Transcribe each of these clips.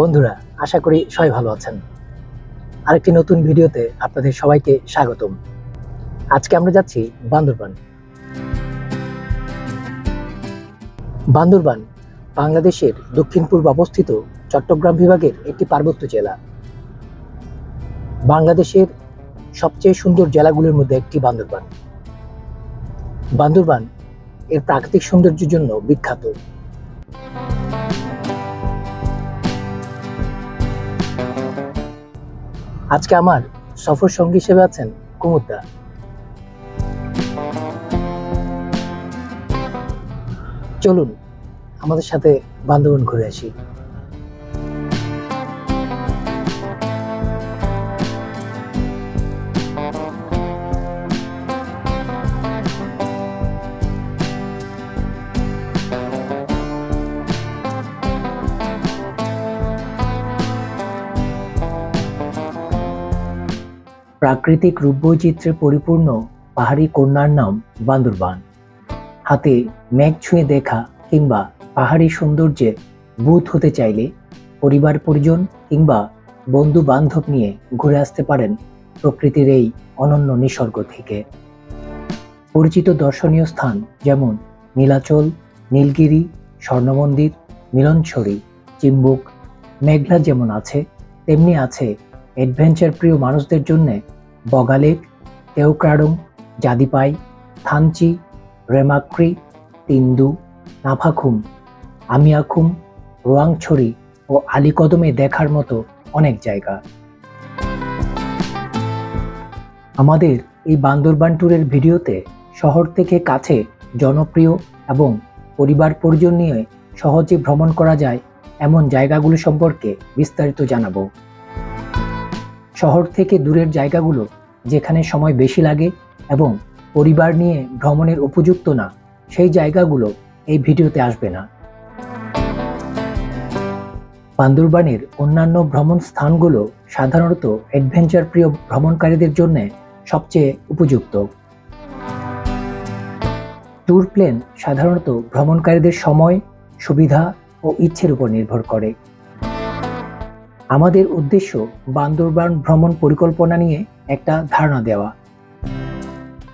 বন্ধুরা, আশা করি সবাই ভালো আছেন। আরেকটি নতুন ভিডিওতে আপনাদের সবাইকে স্বাগতম। আজকে আমরা যাচ্ছি বান্দরবান। বান্দরবান, বাংলাদেশের দক্ষিণ পূর্ব অবস্থিত চট্টগ্রাম বিভাগের একটি পার্বত্য জেলা। বাংলাদেশের সবচেয়ে সুন্দর জেলাগুলির মধ্যে একটি বান্দরবান। বান্দরবান এর প্রাকৃতিক সৌন্দর্যের জন্য বিখ্যাত। আজকে আমার সফর সঙ্গী হিসেবে আছেন কুমুদা চলুন আমাদের সাথে বান্ধবন ঘুরে আসি। প্রাকৃতিক রূপবৈচিত্র্যে পরিপূর্ণ পাহাড়ি কন্যার নাম বান্দরবান। হাতে মেঘ ছুঁয়ে দেখা কিংবা পাহাড়ি সৌন্দর্যে বুথ হতে চাইলে পরিবার পরিজন কিংবা বন্ধু বান্ধব নিয়ে ঘুরে আসতে পারেন প্রকৃতির এই অনন্য নিসর্গ থেকে। পরিচিত দর্শনীয় স্থান যেমন নীলাচল, নীলগিরি, স্বর্ণমন্দির, মিলনছড়ি, চিম্বুক, মেঘলা যেমন আছে, তেমনি আছে অ্যাডভেঞ্চার প্রিয় মানুষদের জন্য বগালেক তেওক্রাডং জাদিপাই, থানচি, রেমাক্রি, তিন্দু নাফাখুম আমিয়াখুম, রোয়াংছড়ি ও আলীকদমে দেখার মতো অনেক জায়গা। আমাদের এই বান্দরবান ট্যুরের ভিডিওতে শহর থেকে কাছে জনপ্রিয় এবং পরিবার পরিজন নিয়ে সহজে ভ্রমণ করা যায় এমন জায়গাগুলো সম্পর্কে বিস্তারিত জানাব। শহর থেকে দূরের জায়গাগুলো যেখানে সময় বেশি লাগে এবং পরিবার নিয়ে ভ্রমণের উপযুক্ত না, সেই জায়গাগুলো এই ভিডিওতে আসবে না। বান্দরবানের অন্যান্য ভ্রমণ স্থানগুলো সাধারণত অ্যাডভেঞ্চার প্রিয় ভ্রমণকারীদের জন্য সবচেয়ে উপযুক্ত। ট্যুর প্লেন সাধারণত ভ্রমণকারীদের সময়, সুবিধা ও ইচ্ছের উপর নির্ভর করে। আমাদের উদ্দেশ্য বান্দরবান ভ্রমণ পরিকল্পনা নিয়ে একটা ধারণা দেওয়া।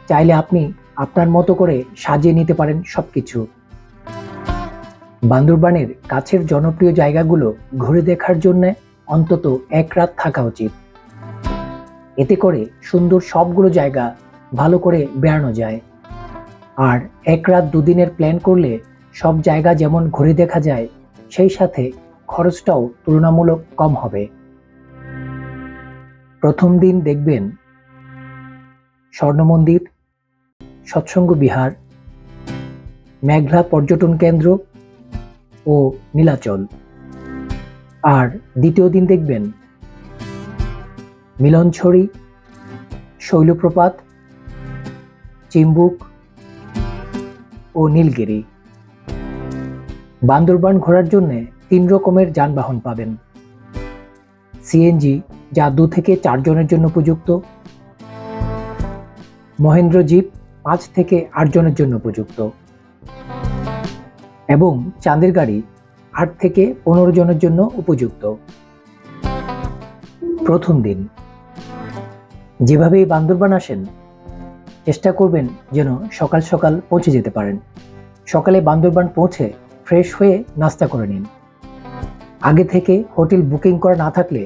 চাইলে আপনি আপনার মতো করে সাজিয়ে নিতে পারেন সবকিছু। বান্দরবানের কাছের জনপ্রিয় জায়গাগুলো ঘুরে দেখার জন্য অন্তত এক রাত থাকা উচিত। এতে করে সুন্দর সবগুলো জায়গা ভালো করে বেড়ানো যায়। আর এক রাত দুদিনের প্ল্যান করলে সব জায়গা যেমন ঘুরে দেখা যায়, সেই সাথে খরচটাও তুলনামূলক কম হবে। প্রথম দিন দেখবেন স্বর্ণমন্দির, সৎসঙ্গ বিহার, মেঘলা পর্যটন কেন্দ্র ও নীলাচল। আর দ্বিতীয় দিন দেখবেন মিলনছড়ি, শৈলপ্রপাত, চিম্বুক ও নীলগিরি। বান্দরবান ঘোরার জন্য তিন রকমের যানবাহন পাবেন। সিএনজি যা দু থেকে চারজনের জন্য উপযুক্ত। মহেন্দ্র জিপ, পাঁচ থেকে আট জনের জন্য উপযুক্ত। এবং চাঁদের গাড়ি, আট থেকে পনেরো জনের জন্য উপযুক্ত। প্রথম দিন। যেভাবেই বান্দরবান আসেন, চেষ্টা করবেন যেন সকাল সকাল পৌঁছে যেতে পারেন। সকালে বান্দরবান পৌঁছে ফ্রেশ হয়ে নাস্তা করে নিন। আগে থেকে হোটেল বুকিং করা না থাকলে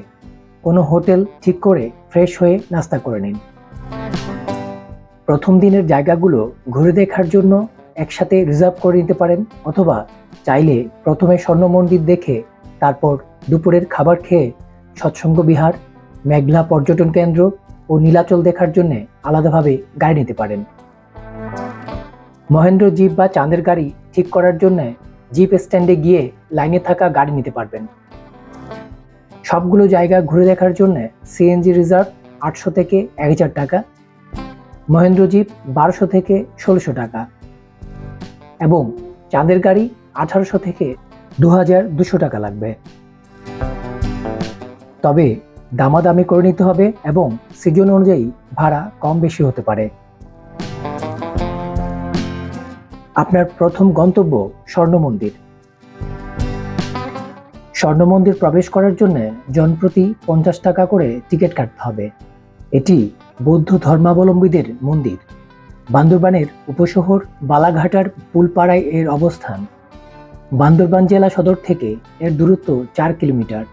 কোনো হোটেল ঠিক করে ফ্রেশ হয়ে নাস্তা করে নিন। প্রথম দিনের জায়গাগুলো ঘুরে দেখার জন্য একসাথে রিজার্ভ করে নিতে পারেন অথবা চাইলে প্রথমে স্বর্ণ মন্দির দেখে তারপর দুপুরের খাবার খেয়ে সৎসঙ্গ বিহার, মেঘলা পর্যটন কেন্দ্র ও নীলাচল দেখার জন্য আলাদাভাবে গাড়ি নিতে পারেন। মহেন্দ্র জিপ বা চাঁদের গাড়ি ঠিক করার জন্য জিপ স্ট্যান্ডে গিয়ে লাইনে থাকা গাড়ি নিতে পারবেন। সবগুলো জায়গা ঘুরে দেখার জন্য সিএনজি রিজার্ভ আটশো থেকে এক হাজার টাকা, মহেন্দ্র জিপ বারোশো থেকে ষোলোশো টাকা এবং চাঁদের গাড়ি আঠারোশো থেকে দু হাজার দুশো টাকা লাগবে। তবে দামাদামি করে নিতে হবে এবং সিজন অনুযায়ী ভাড়া কম বেশি হতে পারে। আপনার প্রথম গন্তব্য স্বর্ণ মন্দির স্বর্ণ মন্দির প্রবেশ করার জন্য জনপ্রতি পঞ্চাশ টাকা করে টিকিট কাটতে হবে। এটি বৌদ্ধ ধর্মাবলম্বীদের মন্দির। বান্দরবানের উপশহর বালাঘাটার পুলপাড়ায় এর অবস্থান। বান্দরবান জেলা সদর থেকে এর দূরত্ব চার কিলোমিটার।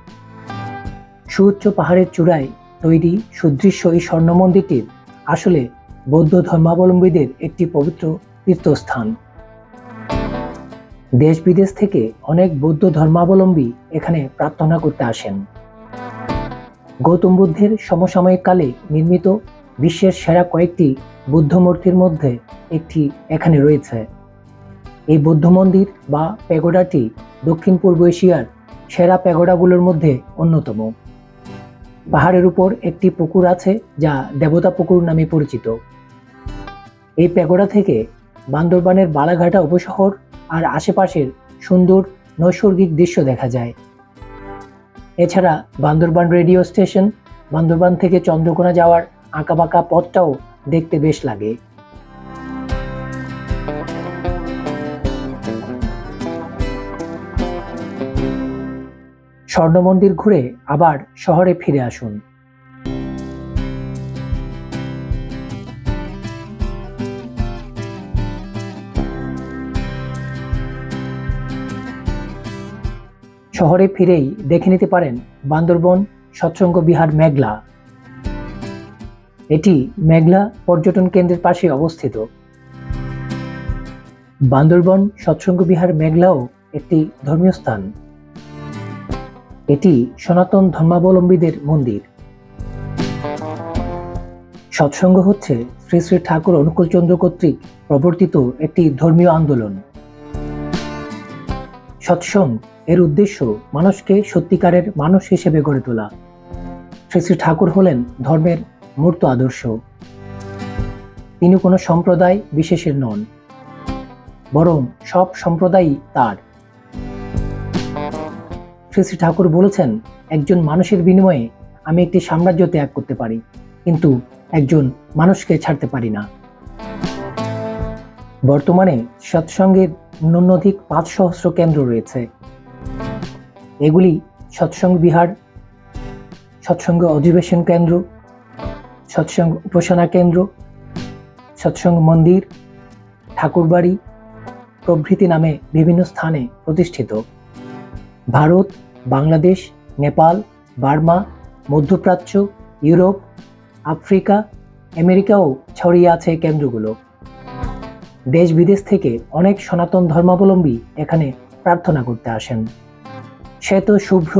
সুউচ্চ পাহাড়ের চূড়ায় তৈরি সুদৃশ্য এই স্বর্ণ মন্দিরটির আসলে বৌদ্ধ ধর্মাবলম্বীদের একটি পবিত্র তীর্থস্থান। দেশ বিদেশ থেকে অনেক বৌদ্ধ ধর্মাবলম্বী এখানে প্রার্থনা করতে আসেন। গৌতম বুদ্ধের সমসাময়িক কালে নির্মিত বিশ্বের সেরা কয়েকটি বুদ্ধ মূর্তির মধ্যে একটি এখানে রয়েছে। এই বৌদ্ধ মন্দির বা প্যাগোডাটি দক্ষিণ পূর্ব এশিয়ার সেরা প্যাগোডাগুলোর মধ্যে অন্যতম। পাহাড়ের উপর একটি পুকুর আছে যা দেবতা পুকুর নামে পরিচিত। এই প্যাগোডা থেকে বান্দরবানের বালাঘাটা উপশহর আর আশেপাশের সুন্দর নৈসর্গিক দৃশ্য দেখা যায়। এছাড়া বান্দরবান রেডিও স্টেশন, বান্দরবান থেকে চন্দ্রকোনা যাওয়ার আঁকাবাঁকা পথটাও দেখতে বেশ লাগে। স্বর্ণ মন্দির ঘুরে আবার শহরে ফিরে আসুন। শহরে ফিরেই দেখে নিতে পারেন বান্দরবন সৎসঙ্গ বিহার, মেঘলা। এটি মেঘলা পর্যটন কেন্দ্রের পাশে অবস্থিত। বান্দরবন সৎসঙ্গ বিহার, মেঘলাও একটি ধর্মীয় স্থান। এটি সনাতন ধর্মাবলম্বীদের মন্দির। সৎসঙ্গ হচ্ছে শ্রী শ্রী ঠাকুর অনুকূলচন্দ্র কর্তৃক প্রবর্তিত একটি ধর্মীয় আন্দোলন। সৎসঙ্গ এর উদ্দেশ্য মানুষকে সত্যিকারের মানুষ হিসেবে গড়ে তোলা। শ্রী শ্রী ঠাকুর হলেন ধর্মের মূর্ত আদর্শ। তিনি কোনো সম্প্রদায় বিশেষের নন, বরং সব সম্প্রদায়ই তার। শ্রী শ্রী ঠাকুর বলেছেন, একজন মানুষের বিনিময়ে আমি একটি সাম্রাজ্য ত্যাগ করতে পারি, কিন্তু একজন মানুষকে ছাড়তে পারি না। বর্তমানে সৎসঙ্গের ন্যূনাধিক পাঁচ সহস্র কেন্দ্র রয়েছে। এগুলি সৎসঙ্গ বিহার, সৎসঙ্গ অধিবেশন কেন্দ্র, সৎসঙ্গ উপাসনা কেন্দ্র, সৎসঙ্গ মন্দির, ঠাকুরবাড়ি প্রভৃতি নামে বিভিন্ন স্থানে প্রতিষ্ঠিত। ভারত, বাংলাদেশ, নেপাল, বার্মা, মধ্যপ্রাচ্য, ইউরোপ, আফ্রিকা, আমেরিকাও ছড়িয়ে আছে কেন্দ্রগুলো। দেশ বিদেশ থেকে অনেক সনাতন ধর্মাবলম্বী এখানে প্রার্থনা করতে আসেন। শ্বেত শুভ্র,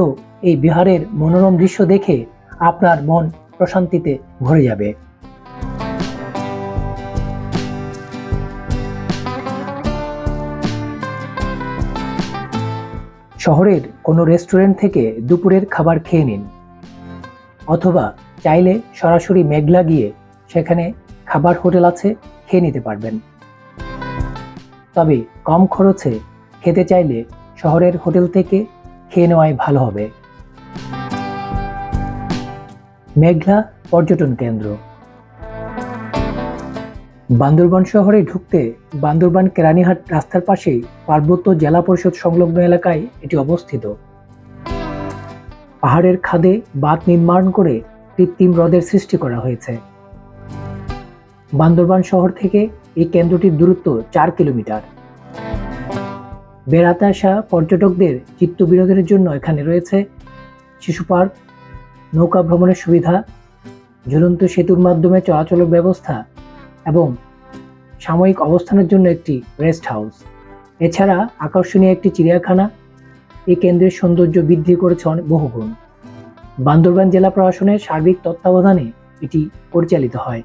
এই বিহারের মনোরম দৃশ্য দেখে আপনার মন প্রশান্তিতে ভরে যাবে। শহরের কোনো রেস্টুরেন্ট থেকে দুপুরের খাবার খেয়ে নিন, অথবা চাইলে সরাসরি মেঘলা গিয়ে সেখানে খাবার হোটেল আছে, খেয়ে নিতে পারবেন। তবে কম খরচে খেতে চাইলে শহরের হোটেল থেকে খেয়ে নেওয়াই ভালো হবে। মেঘলা পর্যটন কেন্দ্র। বান্দরবান শহরে ঢুকতে বান্দরবান কেরানীহাট রাস্তার পাশেই পার্বত্য জেলা পরিষদ সংলগ্ন এলাকায় এটি অবস্থিত। পাহাড়ের খাদে বাঁধ নির্মাণ করে কৃত্রিম হ্রদের সৃষ্টি করা হয়েছে। বান্দরবান শহর থেকে এই কেন্দ্রটির দূরত্ব চার কিলোমিটার। বেড়াতে আসা পর্যটকদের চিত্ত বিনোদনের জন্য এখানে রয়েছে শিশু পার্ক, নৌকা ভ্রমণের সুবিধা, ঝুলন্ত সেতুর মাধ্যমে চলাচলের ব্যবস্থা এবং সাময়িক অবস্থানের জন্য একটি রেস্ট হাউস। এছাড়া আকর্ষণীয় একটি চিড়িয়াখানা। এই কেন্দ্রের সৌন্দর্য বৃদ্ধি করেছে বহুগুণ। বান্দরবান জেলা প্রশাসনের সার্বিক তত্ত্বাবধানে এটি পরিচালিত হয়।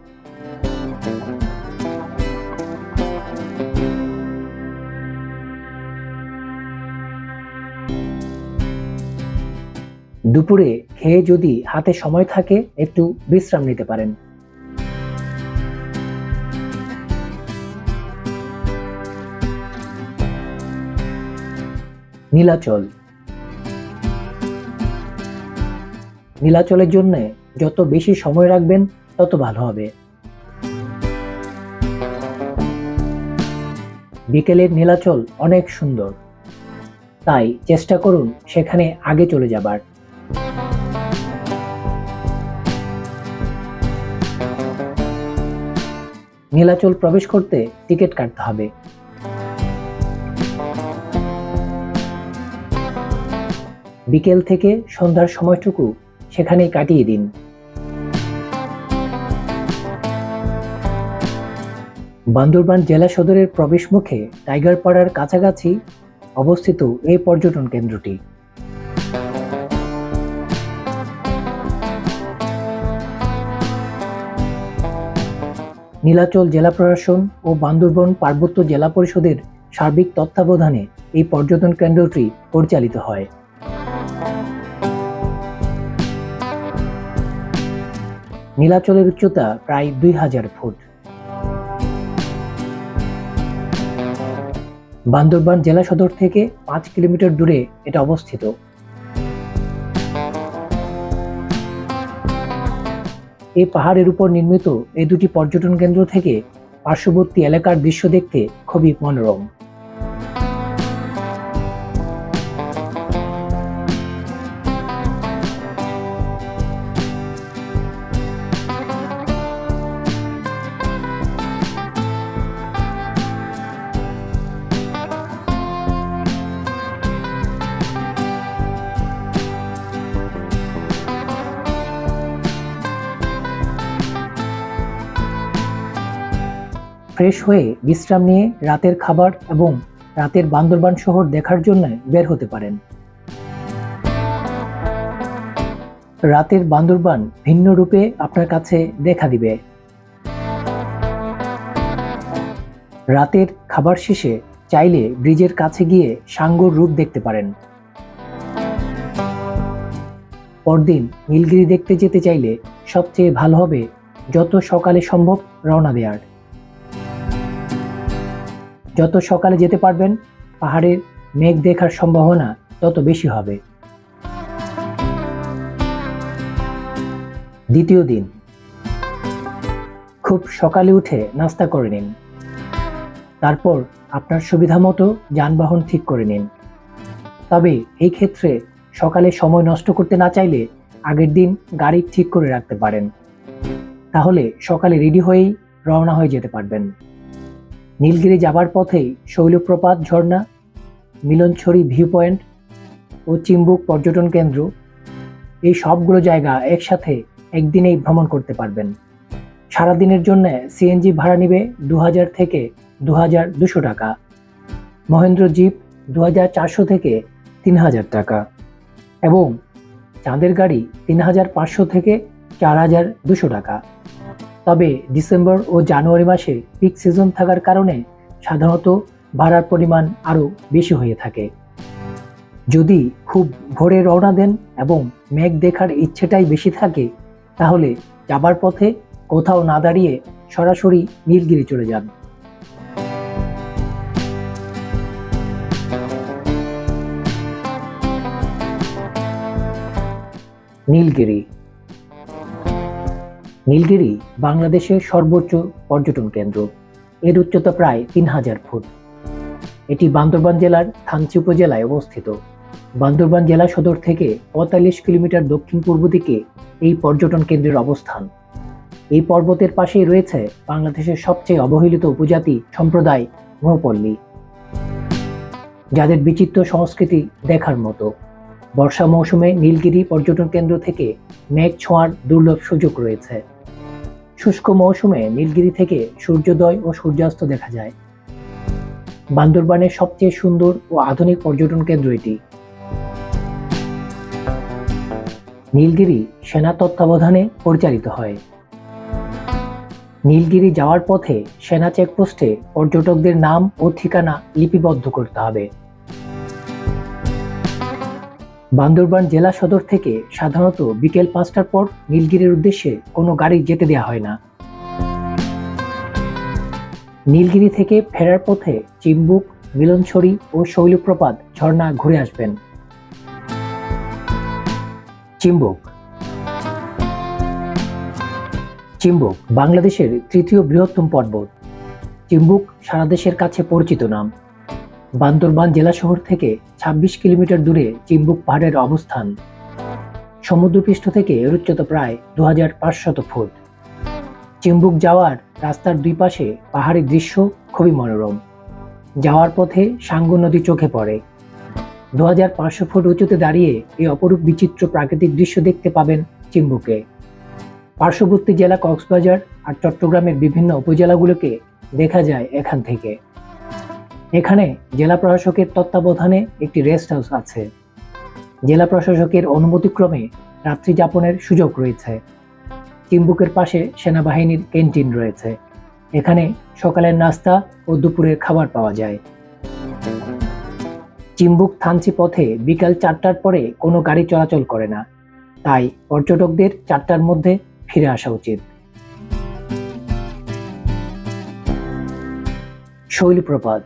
দুপুরে খেয়ে যদি হাতে সময় থাকে, একটু বিশ্রাম নিতে পারেন। নীলাচল। নীলাচলের জন্য যত বেশি সময় রাখবেন, তত ভালো হবে। বিকেলের নীলাচল অনেক সুন্দর। তাই চেষ্টা করুন সেখানে আগে চলে যাবার। নীলাচল প্রবেশ করতে টিকিট কাটতে হবে। বিকেল থেকে সন্ধ্যার সময়টুকু সেখানেই কাটিয়ে দিন। বান্দরবান জেলা সদরের প্রবেশমুখে টাইগার পাড়ার কাছাকাছি অবস্থিত এই পর্যটন কেন্দ্রটি। নীলাচল জেলা প্রশাসন ও বান্দরবন পার্বত্য জেলা পরিষদের সার্বিক তত্ত্বাবধানে এই পর্যটন কেন্দ্রটি পরিচালিত হয়। নীলাচলের উচ্চতা প্রায় দুই হাজার ফুট। বান্দরবান জেলা সদর থেকে পাঁচ কিলোমিটার দূরে এটা অবস্থিত। এই পাহাড়ের উপর নির্মিত এই দুটি পর্যটন কেন্দ্র থেকে পার্শ্ববর্তী এলাকার দৃশ্য দেখতে খুবই মনোরম। ফ্রেশ হয়ে বিশ্রাম নিয়ে রাতের খাবার এবং রাতের বান্দরবান শহর দেখার জন্য বের হতে পারেন। রাতের বান্দরবান ভিন্ন রূপে আপনার কাছে দেখা দিবে। রাতের খাবার শেষে চাইলে ব্রিজের কাছে গিয়ে সাঙ্গর রূপ দেখতে পারেন। পরদিন নীলগিরি দেখতে যেতে চাইলে সবচেয়ে ভালো হবে যত সকালে সম্ভব রওনা দেওয়ার যত সকালে যেতে পারবেন, পাহাড়ের মেঘ দেখার সম্ভাবনা তত বেশি হবে। দ্বিতীয় দিন। খুব সকালে উঠে নাস্তা করে নিন। তারপর আপনার সুবিধা মতো যানবাহন ঠিক করে নিন। তবে এই ক্ষেত্রে সকালে সময় নষ্ট করতে না চাইলে আগের দিন গাড়ি ঠিক করে রাখতে পারেন। তাহলে সকালে রেডি হয়েই রওনা হয়ে যেতে পারবেন। নীলগিরি যাবার পথেই শৈলপ্রপাত ঝর্ণা, মিলনছড়ি ভিউ পয়েন্ট ও চিম্বুক পর্যটন কেন্দ্র, এই সবগুলো জায়গা একসাথে একদিনেই ভ্রমণ করতে পারবেন। সারাদিনের জন্য সিএনজি ভাড়া নেবে দু হাজার থেকে দু হাজার দুশো টাকা। মহেন্দ্র জিপ দু হাজার চারশো থেকে তিন হাজার টাকা। এবং চাঁদের গাড়ি তিন হাজার পাঁচশো থেকে চার হাজার দুশো টাকা। তবে ডিসেম্বর ও জানুয়ারি মাসে পিক সিজন থাকার কারণে সাধারণত ভাড়ার পরিমাণ আরও বেশি হয়ে থাকে। যদি খুব ভোরে রওনা দেন এবং মেঘ দেখার ইচ্ছেটাই বেশি থাকে, তাহলে যাবার পথে কোথাও না দাঁড়িয়ে সরাসরি নীলগিরি চলে যান। নীলগিরি নীলগিরি বাংলাদেশের সর্বোচ্চ পর্যটন কেন্দ্র। এর উচ্চতা প্রায় তিন হাজার ফুট। এটি বান্দরবান জেলার থানচি উপজেলায় অবস্থিত। বান্দরবান জেলা সদর থেকে পঁয়তাল্লিশ কিলোমিটার দক্ষিণ পূর্ব দিকে এই পর্যটন কেন্দ্রের অবস্থান। এই পর্বতের পাশেই রয়েছে বাংলাদেশের সবচেয়ে অবহেলিত উপজাতি সম্প্রদায় মোহপল্লী যাদের বিচিত্র সংস্কৃতি দেখার মতো। বর্ষা মৌসুমে নীলগিরি পর্যটন কেন্দ্র থেকে মেঘ ছোঁয়ার দুর্লভ সুযোগ রয়েছে। শুষ্ক মৌসুমে নীলগিরি থেকে সূর্যোদয় ও সূর্যাস্ত দেখা যায়। বান্দরবানের সবচেয়ে সুন্দর ও আধুনিক পর্যটন কেন্দ্র এটি। নীলগিরি সেনা তত্ত্বাবধানে পরিচালিত হয়। নীলগিরি যাওয়ার পথে সেনা চেকপোস্টে পর্যটকদের নাম ও ঠিকানা লিপিবদ্ধ করতে হবে। বান্দরবান জেলা সদর থেকে সাধারণত বিকেল পাঁচটার পর নীলগিরির উদ্দেশ্যে কোনো গাড়ি যেতে দেওয়া হয় না। নীলগিরি থেকে ফেরার পথে চিম্বুক, মিলনছড়ি ও শৈলপ্রপাত ঝর্ণা ঘুরে আসবেন। চিম্বুক। চিম্বুক বাংলাদেশের তৃতীয় বৃহত্তম পর্বত। চিম্বুক সারা দেশের কাছে পরিচিত নাম। বান্দরবান জেলা শহর থেকে ২৬ কিলোমিটার দূরে চিম্বুক পাহাড়ের অবস্থান। সমুদ্রপৃষ্ঠ থেকে এর উচ্চতা প্রায় দু হাজার ফুট। চিম্বুক যাওয়ার রাস্তার দুই পাশে পাহাড়ি দৃশ্য খুবই মনোরম। যাওয়ার পথে সাঙ্গু নদী চোখে পড়ে। দু হাজার পাঁচশো ফুট উঁচুতে দাঁড়িয়ে এই অপরূপ বিচিত্র প্রাকৃতিক দৃশ্য দেখতে পাবেন চিম্বুকে। পার্শ্ববর্তী জেলা কক্সবাজার আর চট্টগ্রামের বিভিন্ন উপজেলাগুলোকে দেখা যায় এখান থেকে। এখানে জেলা প্রশাসকের তত্ত্বাবধানে একটি রেস্ট হাউস আছে। জেলা প্রশাসকের অনুমতিক্রমে রাত্রি যাপনের সুযোগ রয়েছে। চিম্বুকের পাশে সেনাবাহিনীর ক্যান্টিন রয়েছে। এখানে সকালের নাস্তা ও দুপুরের খাবার পাওয়া যায়। চিম্বুক থানচি পথে বিকাল চারটার পরে কোনো গাড়ি চলাচল করে না। তাই পর্যটকদের চারটার মধ্যে ফিরে আসা উচিত। শৈলপ্রপাত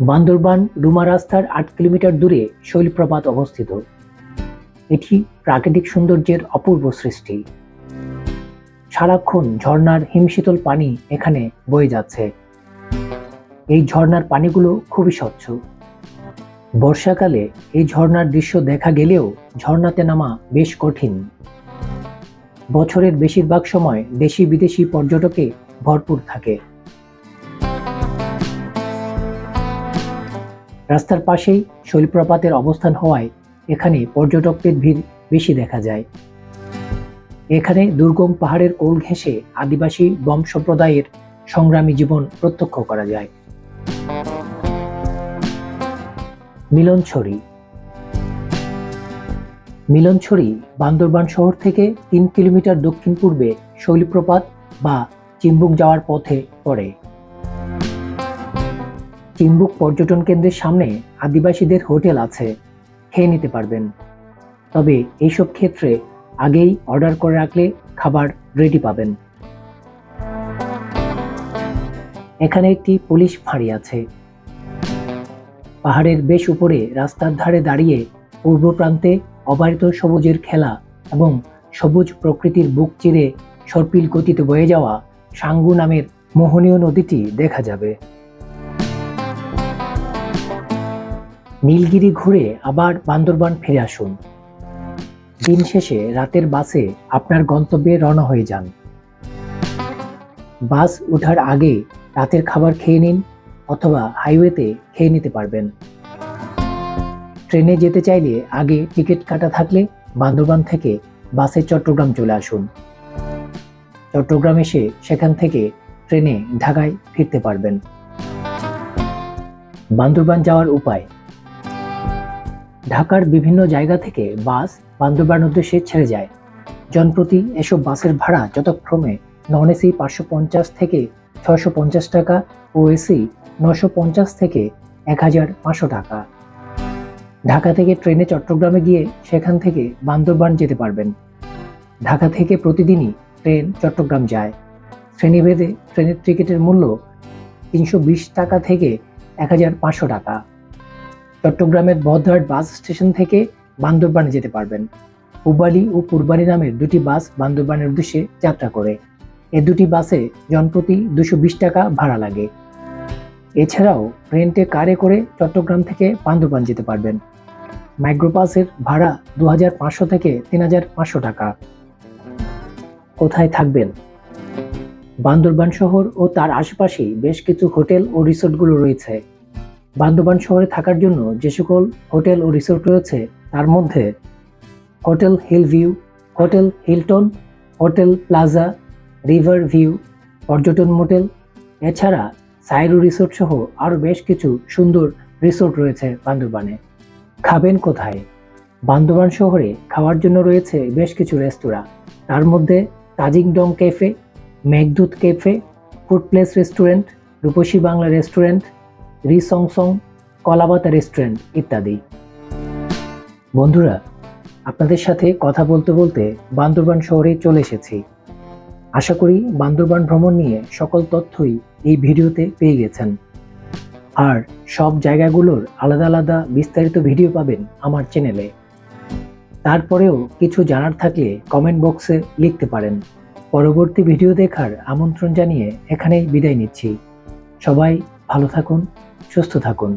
বান্দরবান রুমা রাস্তার আট কিলোমিটার দূরে শৈলপ্রপাত অবস্থিত। এটি প্রাকৃতিক সৌন্দর্যের অপূর্ব সৃষ্টি। সারাক্ষণ ঝর্ণার হিমশীতল পানি এখানে বয়ে যাচ্ছে। এই ঝর্ণার পানিগুলো খুবই স্বচ্ছ। বর্ষাকালে এই ঝর্ণার দৃশ্য দেখা গেলেও ঝর্নাতে নামা বেশ কঠিন। বছরের বেশিরভাগ সময় দেশি বিদেশি পর্যটকে ভরপুর থাকে। রাস্তার পাশেই শৈলপ্রপাতের অবস্থান হওয়ায় এখানে পর্যটকদের ভিড় বেশি দেখা যায়। এখানে দুর্গম পাহাড়ের কোল ঘেঁষে আদিবাসী বম সম্প্রদায়ের সংগ্রামী জীবন প্রত্যক্ষ করা যায়। মিলনছড়ি। মিলনছড়ি বান্দরবান শহর থেকে তিন কিলোমিটার দক্ষিণ পূর্বে শৈলপ্রপাত বা চিম্বুক যাওয়ার পথে পড়ে। চিম্বুক পর্যটন কেন্দ্রের সামনে আদিবাসীদের হোটেল আছে, খেয়ে নিতে পারবেন। তবে এইসব ক্ষেত্রে আগেই অর্ডার করে রাখলে খাবার রেডি পাবেন। এখানে একটি পুলিশ ফাঁড়ি আছে। পাহাড়ের বেশ উপরে রাস্তার ধারে দাঁড়িয়ে পূর্ব প্রান্তে অবারিত সবুজের খেলা এবং সবুজ প্রকৃতির বুক চিরে সর্পিল গতিতে বয়ে যাওয়া সাঙ্গু নামের মোহনীয় নদীটি দেখা যাবে। নীলগিরি ঘুরে আবার বান্দরবান ফিরে আসুন। দিন শেষে রাতের বাসে আপনার গন্তব্যে রওনা হয়ে যান। বাস ওঠার আগে রাতের খাবার খেয়ে নিন অথবা হাইওয়েতে খেয়ে নিতে পারবেন। ট্রেনে যেতে চাইলে আগে টিকিট কাটা থাকলে বান্দরবান থেকে বাসে চট্টগ্রাম চলে আসুন। চট্টগ্রাম এসে সেখান থেকে ট্রেনে ঢাকায় ফিরতে পারবেন। বান্দরবান যাওয়ার উপায় ঢাকার বিভিন্ন জায়গা থেকে বাস বান্দরবান উদ্দেশ্যে ছেড়ে যায়। জনপ্রতি এসব বাসের ভাড়া যথাক্রমে নন এসি পাঁচশো পঞ্চাশ থেকে ছয়শো পঞ্চাশ টাকা ও এসি নশো পঞ্চাশ থেকে এক হাজার পাঁচশো টাকা। ঢাকা থেকে ট্রেনে চট্টগ্রামে গিয়ে সেখান থেকে বান্দরবান যেতে পারবেন। ঢাকা থেকে প্রতিদিনই ট্রেন চট্টগ্রাম যায়। শ্রেণীভেদে ট্রেনের টিকিটের মূল্য তিনশো বিশ টাকা থেকে এক হাজার পাঁচশো টাকা। চট্টগ্রামের বহদ্রহাট বাস স্টেশন থেকে বান্দরবানে যেতে পারবেন। পূবালি ও পূর্বালি নামের দুটি বাস বান্দরবানের উদ্দেশ্যে যাত্রা করে। এ দুটি বাসে জনপ্রতি দুশো বিশ টাকা ভাড়া লাগে। এছাড়াও রেন্টে কারে করে চট্টগ্রাম থেকে বান্দরবান যেতে পারবেন। মাইক্রোবাসের ভাড়া দু হাজার পাঁচশো থেকে তিন হাজার পাঁচশো টাকা। কোথায় থাকবেন? বান্দরবান শহর ও তার আশেপাশে বেশ কিছু হোটেল ও রিসোর্টগুলো রয়েছে। বান্দরবান শহরে থাকার জন্য যে সকল হোটেল ও রিসোর্ট রয়েছে, তার মধ্যে hotel hill view, hotel Hilton, hotel plaza, river view, পর্যটন মোটেল, এছাড়া সাইরু রিসোর্ট সহ আরও বেশ কিছু সুন্দর রিসোর্ট রয়েছে বান্দরবানে। খাবেন কোথায়? বান্দরবান শহরে খাওয়ার জন্য রয়েছে বেশ কিছু রেস্তোরাঁ। তার মধ্যে Tajingdong cafe Meghdoot cafe, food place restaurant, Rupashi Bangla restaurant Risongsong, Kolabata restaurant ইত্যাদি। বন্ধুরা, আপনাদের সাথে কথা বলতে বলতে বান্দরবান শহরে চলে এসেছি। আশা করি বান্দরবান ভ্রমণ নিয়ে সকল তথ্যই এই ভিডিওতে পেয়ে গেছেন। আর সব জায়গাগুলোর আলাদা আলাদা বিস্তারিত ভিডিও পাবেন আমার চ্যানেলে। তারপরেও কিছু জানার থাকলে কমেন্ট বক্সে লিখতে পারেন। পরবর্তী ভিডিও দেখার আমন্ত্রণ জানিয়ে এখানেই বিদায় নিচ্ছি। সবাই ভালো থাকুন। সুস্থ থাকুন।